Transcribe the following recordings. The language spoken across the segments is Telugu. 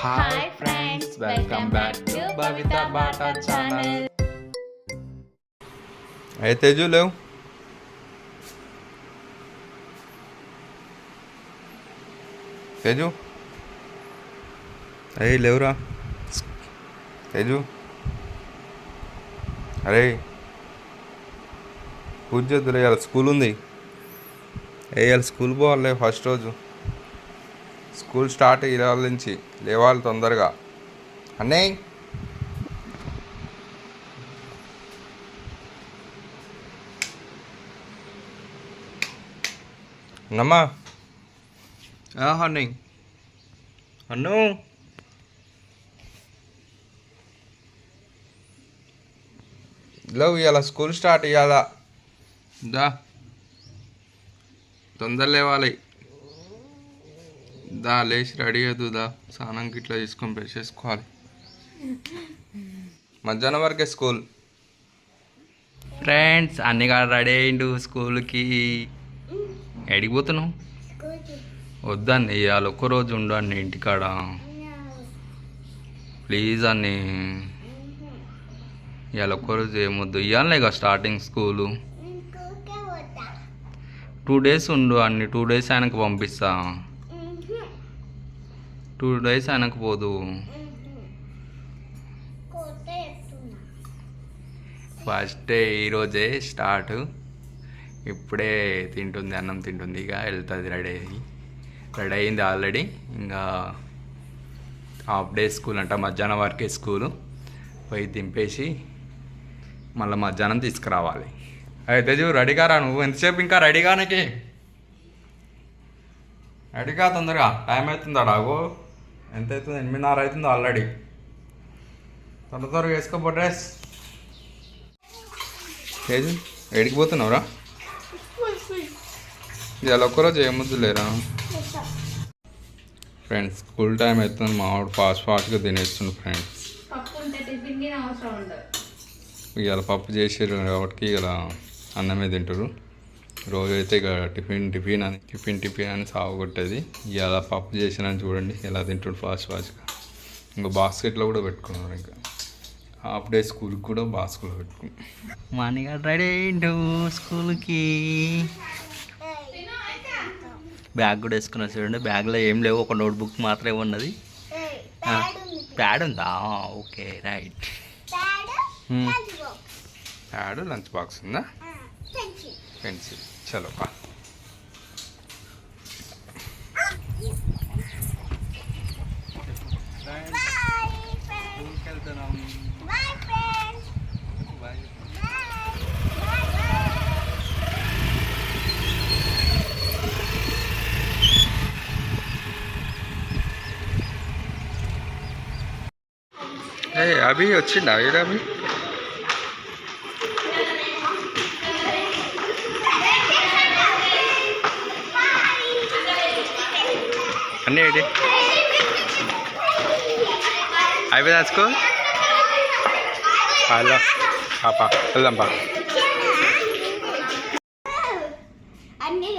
Hi friends welcome back to Bhavitha Bata channel అయితే తేజు లేవు తేజు అరే లేవురా తేజు అరే పూజ చేద్దులే ఇవాళ స్కూల్ ఉంది ఏ ఇవాళ స్కూల్ పోవాలి ఫస్ట్ రోజు స్కూల్ స్టార్ట్ ఇవాళ నుంచి లేవాలి తొందరగా. అన్నయ్య. అన్నమ్మా. హన్నీ అన్ను. లేవు ఇవాళ స్కూల్ స్టార్ట్ ఇవాళ దా. తొందర లేవాలి. దా లేచి రెడీ అయ్యదు దా స్నానంకి ఇట్లా తీసుకొని బ్రష్ చేసుకోవాలి. మధ్యాహ్నం వరకే స్కూల్. ఫ్రెండ్స్ అన్నిగా రెడీ అయ్యిండు స్కూల్కి. ఎడిగిపోతున్నావు వద్దండి ఇవాళ ఒక్కరోజు ఉండు అన్ని ఇంటికాడ. ప్లీజ్ అన్ని. ఇవాళ ఒక్కరోజు ఏమొద్దు. ఇవాళనే ఇక స్టార్టింగ్ స్కూలు. టూ డేస్ ఉండు అన్ని టూ డేస్ ఆయనకు పంపిస్తా. టూ డేస్ ఆయనకు పోదు. ఫస్ట్ డే ఈరోజే స్టార్ట్. ఇప్పుడే తింటుంది అన్నం తింటుంది ఇక వెళ్తుంది రెడీ అయ్యి. రెడీ అయింది ఆల్రెడీ. ఇంకా హాఫ్ డే స్కూల్ అంట మధ్యాహ్నం వరకే స్కూలు. పోయి దింపేసి మళ్ళీ మధ్యాహ్నం తీసుకురావాలి. అయితే చూ రెడీగా రా నువ్వు. ఎంతసేపు ఇంకా రెడీగా రెడీ రెడీగా తొందరగా. టైం అవుతుందా డాగో ఎంత అవుతుంది ఎనిమిదిన్నర అవుతుంది ఆల్రెడీ. తొందర త్వరగా వేసుకోబో డ్రెస్ తేజు ఎడికి పోతున్నావురా? ఇవాళ ఒక్కరోజు ఏముద్దు లేరా? ఫ్రెండ్స్ స్కూల్ టైం అవుతుంది మావాడు ఫాస్ట్ ఫాస్ట్గా తినేస్తుండు ఫ్రెండ్స్. ఇవాళ పప్పు చేసారు కాబట్టి ఇలా అన్నమే తింటారు రోజు అయితే ఇక టిఫిన్ టిఫిన్ అని టిఫిన్ టిఫిన్ అని సాగుకొట్టేది ఇవాళ పప్పు చేసినని చూడండి ఎలా తింటాడు ఫాస్ట్ ఫాస్ట్గా ఇంకా బాస్కెట్లో కూడా పెట్టుకున్నారు ఇంకా. హాఫ్ డే స్కూల్కి కూడా బాస్కెట్లో పెట్టుకున్నాం. మనగా రెడీ అయ్యిండు స్కూల్కి. బ్యాగ్ కూడా వేసుకున్నా చూడండి. బ్యాగ్లో ఏం లేవు ఒక నోట్బుక్ మాత్రమే ఉన్నది. ప్యాడ్ ఉందా? Okay right. Add lunch box. ఉందా? పెన్సిల్ చలో పా స్కూల్కి వెళ్తున్నాం ఏ అభి వచ్చిందా అన్నీ ఏంటి అయిపోయిందా స్కూల్ హలో పాప వెళ్దాం పా. అన్ని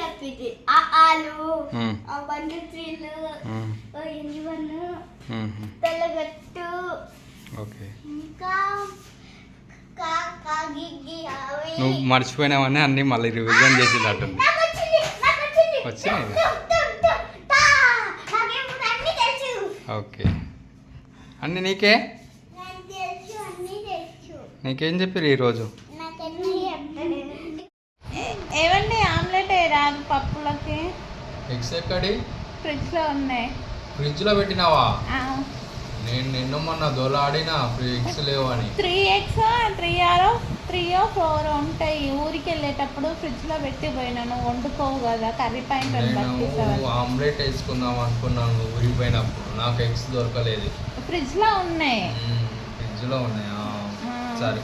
ఆలు త్రీలు. ఎన్ని. తెల్లగట్టు. ఓకే. ఇంకా నువ్వు మర్చిపోయినావని అన్నీ మళ్ళీ రివిజన్ చేసేటట్టుంది. వచ్చినాయి. టు, టు, టు, టా. నాకేమో అన్ని తెలుసు ఓకే. అన్నీ నీకే? నాకు చెప్పారు ఈరోజు? ఏవండి ఆమ్లెట్ రాదు పప్పులకి? ఎగ్స్ ఎక్కడి ఫ్రిడ్జ్లో ఉన్నాయి. ఫ్రిడ్జ్లో పెట్టినావా? నేను నిన్న మొన్న దొలాడినా ఎగ్స్ లేవని. త్రీ ఎగ్స్ త్రీ ఆరో త్రీయో ఫోర్ ఉంటాయి. ఊరికి వెళ్ళేటప్పుడు ఫ్రిడ్జ్లో పెట్టి పోయినాను వండుకోవు కదా కర్రీ నేను బతికిస్తాను ఆమ్లెట్ వేసుకుందాం అనుకున్నాను ఊరికి పోయినప్పుడు. నాకు ఎగ్స్ దొరకలేదు. ఫ్రిడ్జ్లో ఉన్నాయి. మ్మ్. ఫ్రిడ్జ్లో ఉన్నాయా. సరే.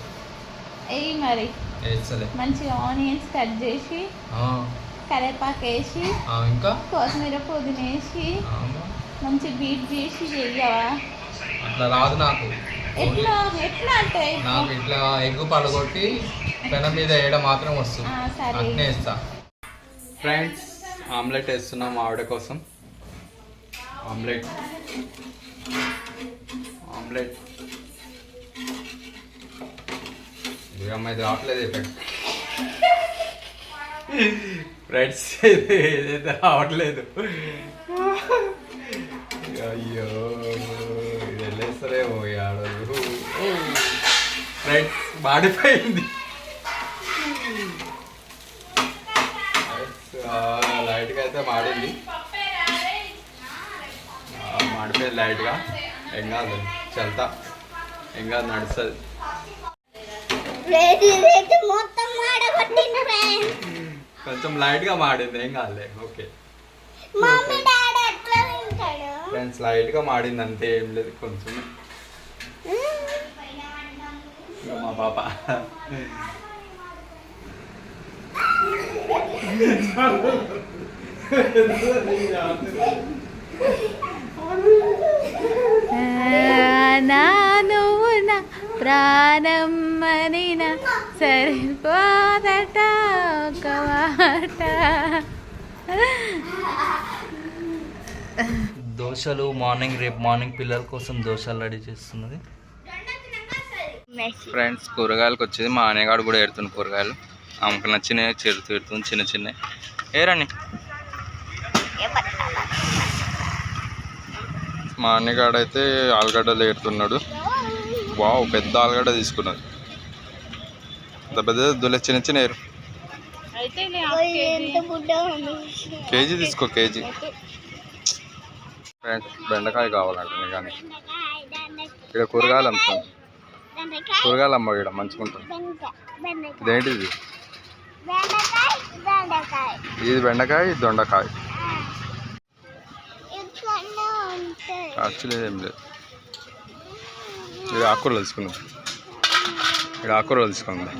మరి. వేస్తలే మంచిగా ఆనియన్స్ కట్ చేసి ఆ, కరివేపాకు వేసి ఇంకా? కొత్తిమీర పుదీనా వేసి ఆ, మంచి బీట్ చేసి చెయ్యవా? అట్లా రాదు నాకు. నాకు ఇట్లా ఎగ్ పలగొట్టి పెనం మీద వేయడం మాత్రం వస్తుంది ఆ, సరే. అట్నే వేస్తా ఫ్రెండ్స్ ఆమ్లెట్ వేస్తున్నాం ఆవిడ కోసం. ఆమ్లెట్. ఆమ్లెట్. ఇది అమ్మ ఇది రావట్లేదు ఎఫెక్ట్ ఫ్రెండ్స్ ఏదైతే రావట్లేదు. అయ్యో. వెళ్ళేస్తారేమో ఈ ఆడలు ఫ్రెండ్స్ మాడిపోయింది. లైట్గా అయితే మాడింది. మాడిపోయింది లైట్గా ఏం కాదు చల్తా. ఏం కాదు నడుస్తుంది. రేటు రేటు కొంచెం లైట్గా మాడింది ఏం కాదులే ఓకే. ఫ్రెండ్స్ లైట్గా మాడింది అంతే ఏం లేదు కొంచెం. మా పాప. నా నువ్వు నా ప్రాణం మనిన సరిపోదట ఒక మాట. దోశలు మార్నింగ్ రేపు మార్నింగ్ పిల్లల కోసం దోశలు రెడీ చేస్తున్నది. ఫ్రెండ్స్ కూరగాయలకు వచ్చేది మా అనేగాడు కూడా ఏడుతుంది కూరగాయలు. ఆమెకు నచ్చినవి చెరుతూ ఎడుతుంది చిన్న చిన్నవి. ఏరండి మా అన్నగాడు అయితే ఆలుగడ్డలు ఏడుతున్నాడు. వావ్ పెద్ద ఆలుగడ్డ తీసుకున్నది పెద్ద పెద్ద దులే చిన్న చిన్న ఏరు. కేజీ. తీసుకో కేజీ. ఫ్రెండ్స్ బెండకాయ కావాలంట కానీ ఇక్కడ కూరగాయలు అమ్ముతాం. కూరగాయలు అమ్మ ఇక్కడ మంచిగా ఉంటుంది ఇది ఇదేంటిది? ఇది బెండకాయ ఇది దొండకాయ. ఇక్కడ ఖర్చు ఏం లేదు ఇక్కడ ఆకుకూరలు తెలుసుకుందాం ఇక్కడ ఆకుకూరలు తెలుసుకుందాం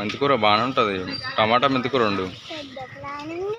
మెంతికూర బాగానే ఉంటుంది. టమాటా మెంతికూర రెండు